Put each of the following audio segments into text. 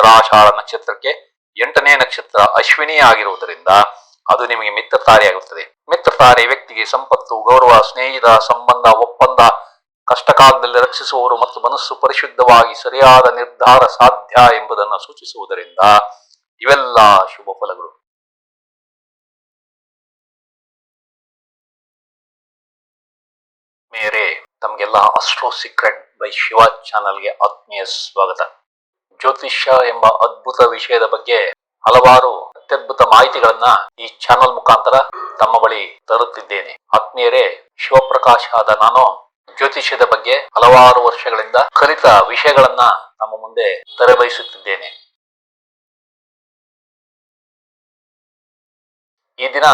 ಉತ್ತರಾಷಾಢ ನಕ್ಷತ್ರಕ್ಕೆ ಎಂಟನೇ ನಕ್ಷತ್ರ ಅಶ್ವಿನಿ ಆಗಿರುವುದರಿಂದ ಅದು ನಿಮಗೆ ಮಿತ್ರ ತಾರೆಯಾಗುತ್ತದೆ ಮಿತ್ರ ತಾರೆ ವ್ಯಕ್ತಿಗೆ ಸಂಪತ್ತು, ಗೌರವ, ಸ್ನೇಹಿತ, ಸಂಬಂಧ, ಒಪ್ಪಂದ, ಕಷ್ಟಕಾಲದಲ್ಲಿ ರಕ್ಷಿಸುವವರು ಮತ್ತು ಮನಸ್ಸು ಪರಿಶುದ್ಧವಾಗಿ ಸರಿಯಾದ ನಿರ್ಧಾರ ಸಾಧ್ಯ ಎಂಬುದನ್ನು ಸೂಚಿಸುವುದರಿಂದ ಇವೆಲ್ಲ ಶುಭ ಫಲಗಳು. ಮೇರೆ, ತಮಗೆಲ್ಲ ಅಸ್ಟ್ರೋ ಸೀಕ್ರೆಟ್ ಬೈ ಶಿವ ಚಾನಲ್ಗೆ ಆತ್ಮೀಯ ಸ್ವಾಗತ. ಜ್ಯೋತಿಷ್ಯ ಎಂಬ ಅದ್ಭುತ ವಿಷಯದ ಬಗ್ಗೆ ಹಲವಾರು ಅತ್ಯದ್ಭುತ ಮಾಹಿತಿಗಳನ್ನ ಈ ಚಾನೆಲ್ ಮುಖಾಂತರ ತಮ್ಮ ಬಳಿ ತರುತ್ತಿದ್ದೇನೆ. ಆತ್ಮೀಯರೇ, ಶಿವಪ್ರಕಾಶ್ ಆದ ನಾನು ಜ್ಯೋತಿಷ್ಯದ ಬಗ್ಗೆ ಹಲವಾರು ವರ್ಷಗಳಿಂದ ಕಲಿತ ವಿಷಯಗಳನ್ನ ನಮ್ಮ ಮುಂದೆ ತೆರೆಬಯಸುತ್ತಿದ್ದೇನೆ. ಈ ದಿನ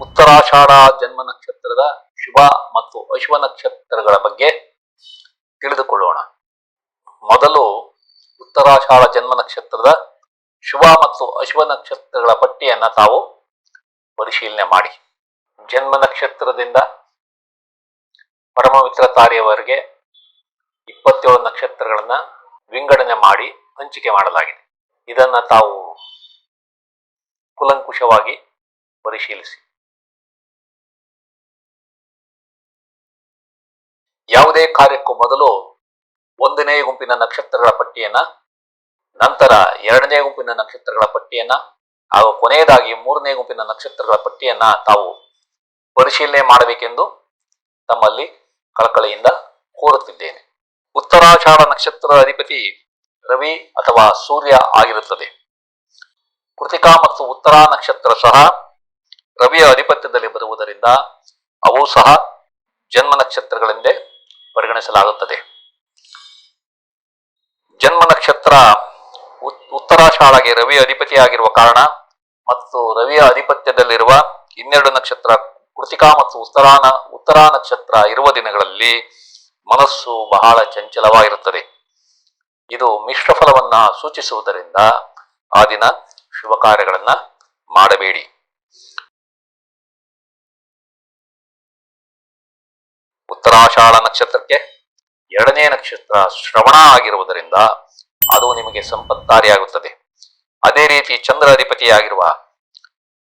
ಉತ್ತರಾಷಾಢ ಜನ್ಮ ನಕ್ಷತ್ರದ ಶುಭ ಮತ್ತು ಅಶುಭ ನಕ್ಷತ್ರಗಳ ಬಗ್ಗೆ ತಿಳಿದುಕೊಳ್ಳೋಣ. ಮೊದಲು ಉತ್ತರಾಷಾಢ ಜನ್ಮ ನಕ್ಷತ್ರದ ಶುಭ ಮತ್ತು ಅಶುಭ ನಕ್ಷತ್ರಗಳ ಪಟ್ಟಿಯನ್ನ ತಾವು ಪರಿಶೀಲನೆ ಮಾಡಿ. ಜನ್ಮ ನಕ್ಷತ್ರದಿಂದ ಪರಮಮಿತ್ರ ತಾರೆಯವರೆಗೆ ಇಪ್ಪತ್ತೇಳು ನಕ್ಷತ್ರಗಳನ್ನ ವಿಂಗಡಣೆ ಮಾಡಿ ಹಂಚಿಕೆ ಮಾಡಲಾಗಿದೆ. ಇದನ್ನ ತಾವು ಕುಲಂಕುಷವಾಗಿ ಪರಿಶೀಲಿಸಿ. ಯಾವುದೇ ಕಾರ್ಯಕ್ಕೂ ಮೊದಲು ಒಂದನೇ ಗುಂಪಿನ ನಕ್ಷತ್ರಗಳ ಪಟ್ಟಿಯನ್ನ, ನಂತರ ಎರಡನೇ ಗುಂಪಿನ ನಕ್ಷತ್ರಗಳ ಪಟ್ಟಿಯನ್ನ, ಹಾಗೂ ಕೊನೆಯದಾಗಿ ಮೂರನೇ ಗುಂಪಿನ ನಕ್ಷತ್ರಗಳ ಪಟ್ಟಿಯನ್ನ ತಾವು ಪರಿಶೀಲನೆ ಮಾಡಬೇಕೆಂದು ತಮ್ಮಲ್ಲಿ ಕಳಕಳಿಯಿಂದ ಕೋರುತ್ತಿದ್ದೇನೆ. ಉತ್ತರಾಷಾಢ ನಕ್ಷತ್ರದ ಅಧಿಪತಿ ರವಿ ಅಥವಾ ಸೂರ್ಯ ಆಗಿರುತ್ತದೆ. ಕೃತಿಕಾ ಮತ್ತು ಉತ್ತರ ನಕ್ಷತ್ರ ಸಹ ರವಿಯ ಅಧಿಪತ್ಯದಲ್ಲಿ ಬರುವುದರಿಂದ, ಅವು ಸಹ ಜನ್ಮ ನಕ್ಷತ್ರಗಳೆಂದೇ ಪರಿಗಣಿಸಲಾಗುತ್ತದೆ. ನಕ್ಷತ್ರ ಉತ್- ಉತ್ತರಾಷಾಢಗೆ ರವಿ ಅಧಿಪತಿಯಾಗಿರುವ ಕಾರಣ ಮತ್ತು ರವಿಯ ಅಧಿಪತ್ಯದಲ್ಲಿರುವ ಇನ್ನೆರಡು ನಕ್ಷತ್ರ ಕೃತಿಕಾ ಮತ್ತು ಉತ್ತರಾನ ಉತ್ತರ ನಕ್ಷತ್ರ ಇರುವ ದಿನಗಳಲ್ಲಿ ಮನಸ್ಸು ಬಹಳ ಚಂಚಲವಾಗಿರುತ್ತದೆ. ಇದು ಮಿಶ್ರ ಫಲವನ್ನ ಸೂಚಿಸುವುದರಿಂದ ಆ ದಿನ ಶುಭ ಕಾರ್ಯಗಳನ್ನ ಮಾಡಬೇಡಿ. ಉತ್ತರಾಷಾಢ ನಕ್ಷತ್ರಕ್ಕೆ ಎರಡನೇ ನಕ್ಷತ್ರ ಶ್ರವಣ ಆಗಿರುವುದರಿಂದ ಅದು ನಿಮಗೆ ಸಂಪತ್ತಾರಿಯಾಗುತ್ತದೆ. ಅದೇ ರೀತಿ ಚಂದ್ರ ಅಧಿಪತಿಯಾಗಿರುವ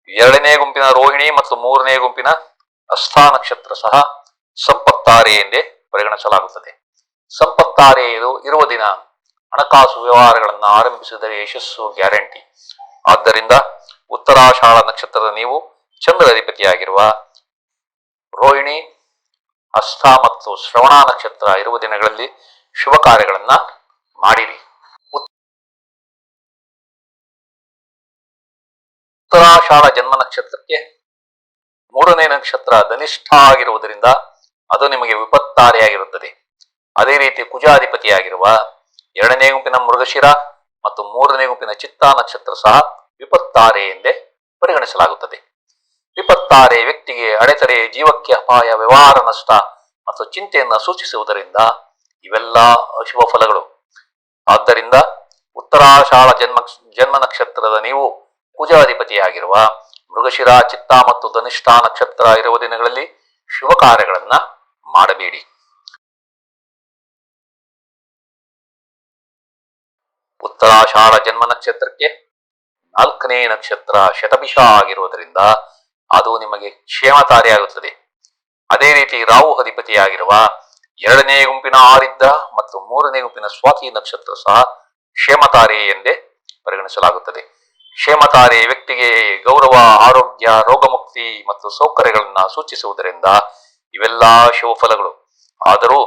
ಎರಡನೇ ಗುಂಪಿನ ರೋಹಿಣಿ ಮತ್ತು ಮೂರನೇ ಗುಂಪಿನ ಅಸ್ಥಾ ನಕ್ಷತ್ರ ಸಹ ಸಂಪತ್ತಾರೆ ಎಂದೇ ಪರಿಗಣಿಸಲಾಗುತ್ತದೆ. ಸಂಪತ್ತಾರೆ ಇದು ಇರುವ ದಿನ ಹಣಕಾಸು ವ್ಯವಹಾರಗಳನ್ನು ಆರಂಭಿಸಿದರೆ ಯಶಸ್ಸು ಗ್ಯಾರಂಟಿ. ಆದ್ದರಿಂದ ಉತ್ತರಾಷಾಢ ನಕ್ಷತ್ರದ ನೀವು ಚಂದ್ರ ಅಧಿಪತಿಯಾಗಿರುವ ರೋಹಿಣಿ ಹಸ್ತ ಮತ್ತು ಶ್ರವಣ ನಕ್ಷತ್ರ ಇರುವ ದಿನಗಳಲ್ಲಿ ಶುಭ ಕಾರ್ಯಗಳನ್ನು ಮಾಡಿರಿ. ಉತ್ತರಾಷಾಢ ಜನ್ಮ ನಕ್ಷತ್ರಕ್ಕೆ ಮೂರನೇ ನಕ್ಷತ್ರ ಧನಿಷ್ಠ ಆಗಿರುವುದರಿಂದ ಅದು ನಿಮಗೆ ವಿಪತ್ತಾರೆಯಾಗಿರುತ್ತದೆ. ಅದೇ ರೀತಿ ಕುಜಾಧಿಪತಿಯಾಗಿರುವ ಎರಡನೇ ಗುಂಪಿನ ಮೃಗಶಿರ ಮತ್ತು ಮೂರನೇ ಗುಂಪಿನ ಚಿತ್ತ ನಕ್ಷತ್ರ ಸಹ ವಿಪತ್ತಾರೆ ಎಂದೇ ಪರಿಗಣಿಸಲಾಗುತ್ತದೆ. ವಿಪತ್ತಾರೆ ವ್ಯಕ್ತಿಗೆ ಅಡೆತಡೆ, ಜೀವಕ್ಕೆ ಅಪಾಯ, ವ್ಯವಹಾರ ನಷ್ಟ ಮತ್ತು ಚಿಂತೆಯನ್ನು ಸೂಚಿಸುವುದರಿಂದ ಇವೆಲ್ಲ ಅಶುಭ ಫಲಗಳು. ಆದ್ದರಿಂದ ಉತ್ತರಾಷಾಢ ಜನ್ಮ ಜನ್ಮ ನಕ್ಷತ್ರದ ನೀವು ಪೂಜಾಧಿಪತಿಯಾಗಿರುವ ಮೃಗಶಿರ ಚಿತ್ತ ಮತ್ತು ಧನಿಷ್ಠ ನಕ್ಷತ್ರ ಇರುವ ದಿನಗಳಲ್ಲಿ ಶುಭ ಕಾರ್ಯಗಳನ್ನ ಮಾಡಬೇಡಿ. ಉತ್ತರಾಷಾಢ ಜನ್ಮ ನಕ್ಷತ್ರಕ್ಕೆ ನಾಲ್ಕನೇ ನಕ್ಷತ್ರ ಶತಭಿಷ ಆಗಿರುವುದರಿಂದ ಅದು ನಿಮಗೆ ಕ್ಷೇಮತಾರಿಯಾಗುತ್ತದೆ ಅದೇ ರೀತಿ ರಾಹು ಅಧಿಪತಿಯಾಗಿರುವ ಎರಡನೇ ಗುಂಪಿನ ಆರಿದ್ರ ಮತ್ತು ಮೂರನೇ ಗುಂಪಿನ ಸ್ವಾತಿ ನಕ್ಷತ್ರ ಸಹ ಕ್ಷೇಮತಾರೆ ಎಂದೇ ಪರಿಗಣಿಸಲಾಗುತ್ತದೆ. ಕ್ಷೇಮತಾರೆ ವ್ಯಕ್ತಿಗೆ ಗೌರವ, ಆರೋಗ್ಯ, ರೋಗಮುಕ್ತಿ ಮತ್ತು ಸೌಕರ್ಯಗಳನ್ನ ಸೂಚಿಸುವುದರಿಂದ ಇವೆಲ್ಲ ಶುಭಫಲಗಳು ಆದರೂ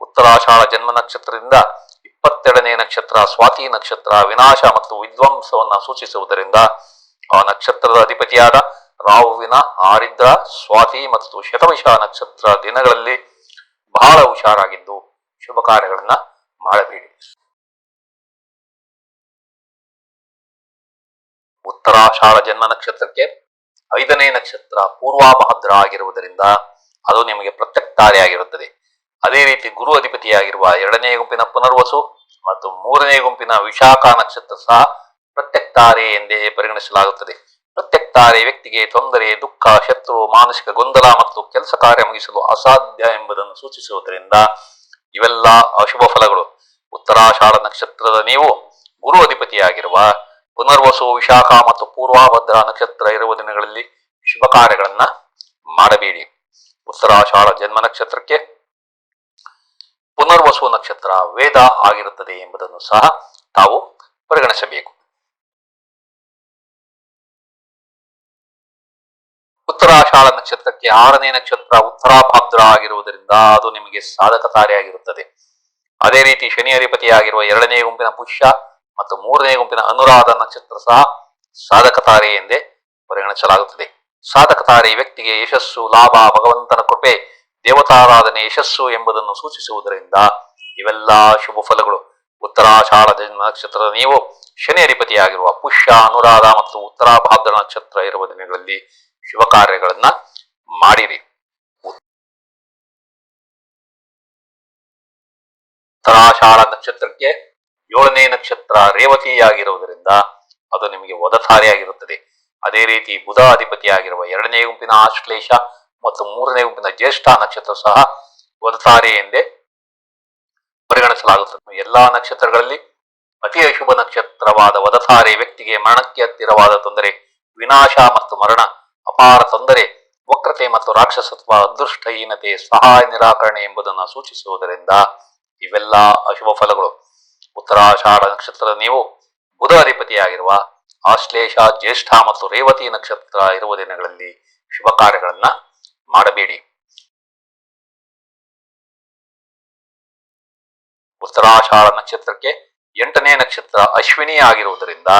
ಉತ್ತರಾಷಾಢ ಜನ್ಮ ನಕ್ಷತ್ರದಿಂದ ಇಪ್ಪತ್ತೆರಡನೇ ನಕ್ಷತ್ರ, ಸ್ವಾತಿ ನಕ್ಷತ್ರ, ವಿನಾಶ ಮತ್ತು ವಿಧ್ವಂಸವನ್ನ ಸೂಚಿಸುವುದರಿಂದ ಆ ನಕ್ಷತ್ರದ ಅಧಿಪತಿಯಾದ ರಾಹುವಿನ ಆರಿದ್ರ, ಸ್ವಾತಿ ಮತ್ತು ಶತವಿಷ ನಕ್ಷತ್ರ ದಿನಗಳಲ್ಲಿ ಬಹಳ ಹುಷಾರಾಗಿದ್ದು ಶುಭ ಕಾರ್ಯಗಳನ್ನ ಮಾಡಬೇಡಿ. ಉತ್ತರಾಷಾಢ ಜನ್ಮ ನಕ್ಷತ್ರಕ್ಕೆ ಐದನೇ ನಕ್ಷತ್ರ ಪೂರ್ವಾಭಾದ್ರ ಆಗಿರುವುದರಿಂದ ಅದು ನಿಮಗೆ ಪ್ರತ್ಯಕ್ತಾರೆಯಾಗಿರುತ್ತದೆ ಅದೇ ರೀತಿ ಗುರು ಅಧಿಪತಿಯಾಗಿರುವ ಎರಡನೇ ಗುಂಪಿನ ಪುನರ್ವಸು ಮತ್ತು ಮೂರನೇ ಗುಂಪಿನ ವಿಶಾಖ ನಕ್ಷತ್ರ ಸಹ ಪ್ರತ್ಯಕ್ತಾರೆ ಎಂದೇ ಪರಿಗಣಿಸಲಾಗುತ್ತದೆ. ಪ್ರತ್ಯಕ್ತಾರೆ ವ್ಯಕ್ತಿಗೆ ತೊಂದರೆ, ದುಃಖ, ಶತ್ರು, ಮಾನಸಿಕ ಗೊಂದಲ ಮತ್ತು ಕೆಲಸ ಕಾರ್ಯ ಮುಗಿಸಲು ಅಸಾಧ್ಯ ಎಂಬುದನ್ನು ಸೂಚಿಸುವುದರಿಂದ ಇವೆಲ್ಲ ಅಶುಭ ಫಲಗಳು. ಉತ್ತರಾಷಾಢ ನಕ್ಷತ್ರದ ನೀವು ಗುರು ಅಧಿಪತಿಯಾಗಿರುವ ಪುನರ್ವಸು ವಿಶಾಖ ಮತ್ತು ಪೂರ್ವಾಭದ್ರ ನಕ್ಷತ್ರ ಇರುವ ದಿನಗಳಲ್ಲಿ ಶುಭ ಕಾರ್ಯಗಳನ್ನ ಮಾಡಬೇಡಿ. ಉತ್ತರಾಷಾಢ ಜನ್ಮ ನಕ್ಷತ್ರಕ್ಕೆ ಪುನರ್ವಸು ನಕ್ಷತ್ರ ವೇದ ಆಗಿರುತ್ತದೆ ಎಂಬುದನ್ನು ಸಹ ತಾವು ಪರಿಗಣಿಸಬೇಕು. ಉತ್ತರಾಷಾಢ ನಕ್ಷತ್ರಕ್ಕೆ ಆರನೇ ನಕ್ಷತ್ರ ಉತ್ತರಾಭದ್ರ ಆಗಿರುವುದರಿಂದ ಅದು ನಿಮಗೆ ಸಾಧಕ ತಾರೆಯಾಗಿರುತ್ತದೆ ಅದೇ ರೀತಿ ಶನಿ ಅಧಿಪತಿಯಾಗಿರುವ ಎರಡನೇ ಗುಂಪಿನ ಪುಷ್ಯ ಮತ್ತು ಮೂರನೇ ಗುಂಪಿನ ಅನುರಾಧ ನಕ್ಷತ್ರ ಸಹ ಸಾಧಕತಾರೆ ಎಂದೇ ಪರಿಗಣಿಸಲಾಗುತ್ತದೆ. ಸಾಧಕತಾರಿ ವ್ಯಕ್ತಿಗೆ ಯಶಸ್ಸು, ಲಾಭ, ಭಗವಂತನ ಕೃಪೆ, ದೇವತಾರಾಧನೆ ಯಶಸ್ಸು ಎಂಬುದನ್ನು ಸೂಚಿಸುವುದರಿಂದ ಇವೆಲ್ಲ ಶುಭ ಫಲಗಳು. ಉತ್ತರಾಷಾಢ ನಕ್ಷತ್ರದ ನೀವು ಶನಿ ಅಧಿಪತಿಯಾಗಿರುವ ಪುಷ್ಯ, ಅನುರಾಧ ಮತ್ತು ಉತ್ತರಾಭಾದ್ರ ನಕ್ಷತ್ರ ಇರುವ ದಿನಗಳಲ್ಲಿ ಶುಭ ಕಾರ್ಯಗಳನ್ನ ಮಾಡಿರಿ. ಉತ್ತರಾಷಾಢ ನಕ್ಷತ್ರಕ್ಕೆ ಏಳನೇ ನಕ್ಷತ್ರ ರೇವತಿಯಾಗಿರುವುದರಿಂದ ಅದು ನಿಮಗೆ ವದಧಾರಿಯಾಗಿರುತ್ತದೆ ಅದೇ ರೀತಿ ಬುಧ ಅಧಿಪತಿಯಾಗಿರುವ ಎರಡನೇ ಗುಂಪಿನ ಆಶ್ಲೇಷ ಮತ್ತು ಮೂರನೇ ಗುಂಪಿನ ಜ್ಯೇಷ್ಠ ನಕ್ಷತ್ರ ಸಹ ವದಧಾರಿ ಎಂದೇ ಪರಿಗಣಿಸಲಾಗುತ್ತದೆ. ಎಲ್ಲಾ ನಕ್ಷತ್ರಗಳಲ್ಲಿ ಅತಿ ಅಶುಭ ನಕ್ಷತ್ರವಾದ ವದಧಾರೆ ವ್ಯಕ್ತಿಗೆ ಮರಣಕ್ಕೆ ಹತ್ತಿರವಾದ ತೊಂದರೆ, ವಿನಾಶ ಮತ್ತು ಮರಣ, ಅಪಾರ ತೊಂದರೆ, ವಕ್ರತೆ ಮತ್ತು ರಾಕ್ಷಸತ್ವ, ಅದೃಷ್ಟಹೀನತೆ, ಸಹಾಯ ನಿರಾಕರಣೆ ಎಂಬುದನ್ನು ಸೂಚಿಸುವುದರಿಂದ ಇವೆಲ್ಲ ಅಶುಭ ಫಲಗಳು. ಉತ್ತರಾಷಾಢ ನಕ್ಷತ್ರದ ನೀವು ಬುಧ ಅಧಿಪತಿಯಾಗಿರುವ ಆಶ್ಲೇಷ ಜ್ಯೇಷ್ಠ ಮತ್ತು ರೇವತಿ ನಕ್ಷತ್ರ ಇರುವ ದಿನಗಳಲ್ಲಿ ಶುಭ ಕಾರ್ಯಗಳನ್ನ ಮಾಡಬೇಡಿ. ಉತ್ತರಾಷಾಢ ನಕ್ಷತ್ರಕ್ಕೆ ಎಂಟನೇ ನಕ್ಷತ್ರ ಅಶ್ವಿನಿ ಆಗಿರುವುದರಿಂದ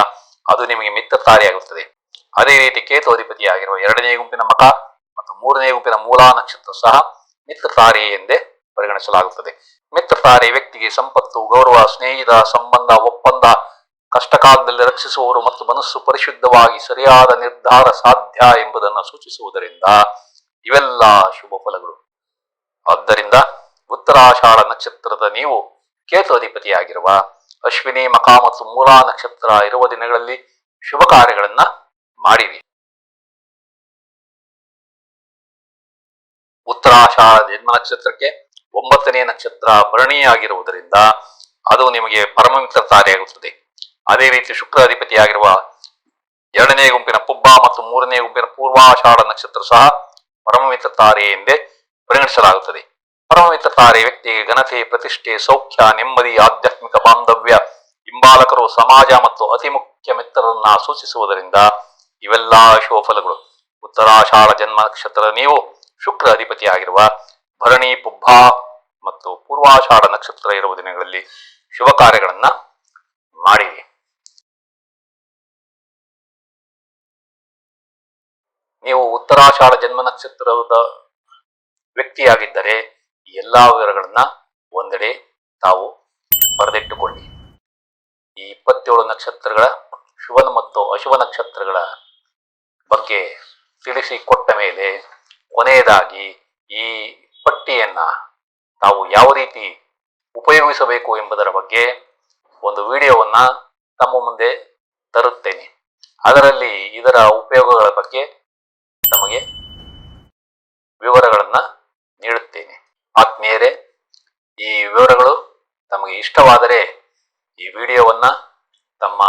ಅದು ನಿಮಗೆ ಮಿತ್ರತಾರಿಯಾಗುತ್ತದೆ ಅದೇ ರೀತಿ ಕೇತು ಅಧಿಪತಿಯಾಗಿರುವ ಎರಡನೇ ಗುಂಪಿನ ಮಕ ಮತ್ತು ಮೂರನೇ ಗುಂಪಿನ ಮೂಲ ನಕ್ಷತ್ರ ಸಹ ಮಿತ್ರತಾರಿ ಎಂದೇ ಪರಿಗಣಿಸಲಾಗುತ್ತದೆ. ಮಿತ್ರತಾರಿ ವ್ಯಕ್ತಿಗೆ ಸಂಪತ್ತು, ಗೌರವ ಸ್ನೇಹಿತ ಸಂಬಂಧ, ಒಪ್ಪಂದ ಕಷ್ಟಕಾಲದಲ್ಲಿ ರಕ್ಷಿಸುವವರು ಮತ್ತು ಮನಸ್ಸು ಪರಿಶುದ್ಧವಾಗಿ ಸರಿಯಾದ ನಿರ್ಧಾರ ಸಾಧ್ಯ ಎಂಬುದನ್ನು ಸೂಚಿಸುವುದರಿಂದ ಇವೆಲ್ಲ ಶುಭ ಫಲಗಳು. ಆದ್ದರಿಂದ ಉತ್ತರಾಷಾಢ ನಕ್ಷತ್ರದ ನೀವು ಕೇತು ಅಧಿಪತಿಯಾಗಿರುವ ಅಶ್ವಿನಿ ಮಖ ಮತ್ತು ಮೂಲ ನಕ್ಷತ್ರ ಇರುವ ದಿನಗಳಲ್ಲಿ ಶುಭ ಕಾರ್ಯಗಳನ್ನ ಮಾಡಿರಿ. ಉತ್ತರಾಷಾಢ ಜನ್ಮ ನಕ್ಷತ್ರಕ್ಕೆ ಒಂಬತ್ತನೇ ನಕ್ಷತ್ರ ಭರಣಿಯಾಗಿರುವುದರಿಂದ ಅದು ನಿಮಗೆ ಪರಮ ಮಿತ್ರತಾರಿಯಾಗುತ್ತದೆ ಅದೇ ರೀತಿ ಶುಕ್ರ ಅಧಿಪತಿಯಾಗಿರುವ ಎರಡನೇ ಗುಂಪಿನ ಪುಬ್ಬ ಮತ್ತು ಮೂರನೇ ಗುಂಪಿನ ಪೂರ್ವಾಷಾಢ ನಕ್ಷತ್ರ ಸಹ ಪರಮ ಮಿತ್ರತಾರೆ ಎಂದೇ ಪರಿಗಣಿಸಲಾಗುತ್ತದೆ. ಪರಮ ಮಿತ್ರತಾರೆ ವ್ಯಕ್ತಿಗೆ ಘನತೆ, ಪ್ರತಿಷ್ಠೆ, ಸೌಖ್ಯ, ನೆಮ್ಮದಿ, ಆಧ್ಯಾತ್ಮಿಕ ಬಾಂಧವ್ಯ, ಹಿಂಬಾಲಕರು, ಸಮಾಜ ಮತ್ತು ಅತಿ ಮುಖ್ಯ ಮಿತ್ರರನ್ನ ಸೂಚಿಸುವುದರಿಂದ ಇವೆಲ್ಲ ಶುಭ ಉತ್ತರಾಷಾಢ ಜನ್ಮ ನಕ್ಷತ್ರ ನೀವು ಶುಕ್ರ ಅಧಿಪತಿಯಾಗಿರುವ ಭರಣಿ, ಪುಬ್ಬ ಪೂರ್ವಾಷಾಢ ನಕ್ಷತ್ರ ಇರುವ ದಿನಗಳಲ್ಲಿ ಶುಭ ಕಾರ್ಯಗಳನ್ನ ಮಾಡಿ ನೀವು ಉತ್ತರಾಷಾಢ ಜನ್ಮ ನಕ್ಷತ್ರದ ವ್ಯಕ್ತಿಯಾಗಿದ್ದರೆ ಈ ಎಲ್ಲಾ ವಿವರಗಳನ್ನ ಒಂದೆಡೆ ತಾವು ಬರೆದಿಟ್ಟುಕೊಳ್ಳಿ. ಈ ಇಪ್ಪತ್ತೇಳು ನಕ್ಷತ್ರಗಳ ಶುಭ ಮತ್ತು ಅಶುಭ ನಕ್ಷತ್ರಗಳ ಬಗ್ಗೆ ತಿಳಿಸಿಕೊಟ್ಟ ಮೇಲೆ ಕೊನೆಯದಾಗಿ ಈ ಪಟ್ಟಿಯನ್ನ ತಾವು ಯಾವ ರೀತಿ ಉಪಯೋಗಿಸಬೇಕು ಎಂಬುದರ ಬಗ್ಗೆ ಒಂದು ವಿಡಿಯೋವನ್ನ ತಮ್ಮ ಮುಂದೆ ತರುತ್ತೇನೆ. ಅದರಲ್ಲಿ ಇದರ ಉಪಯೋಗಗಳ ಬಗ್ಗೆ ತಮಗೆ ವಿವರಗಳನ್ನ ನೀಡುತ್ತೇನೆ. ಆತ್ಮೀಯರೇ, ಈ ವಿವರಗಳು ತಮಗೆ ಇಷ್ಟವಾದರೆ ಈ ವಿಡಿಯೋವನ್ನ ತಮ್ಮ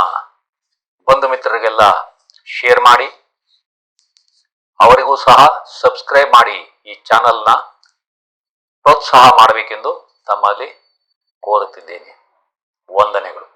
ಬಂಧು ಮಿತ್ರರಿಗೆಲ್ಲ ಶೇರ್ ಮಾಡಿ, ಅವರಿಗೂ ಸಹ ಸಬ್ಸ್ಕ್ರೈಬ್ ಮಾಡಿ ಈ ಚಾನಲ್ನ ಪ್ರೋತ್ಸಾಹ ಮಾಡಬೇಕೆಂದು ತಮ್ಮಲ್ಲಿ ಕೋರುತ್ತಿದ್ದೇನೆ. ವಂದನೆಗಳು.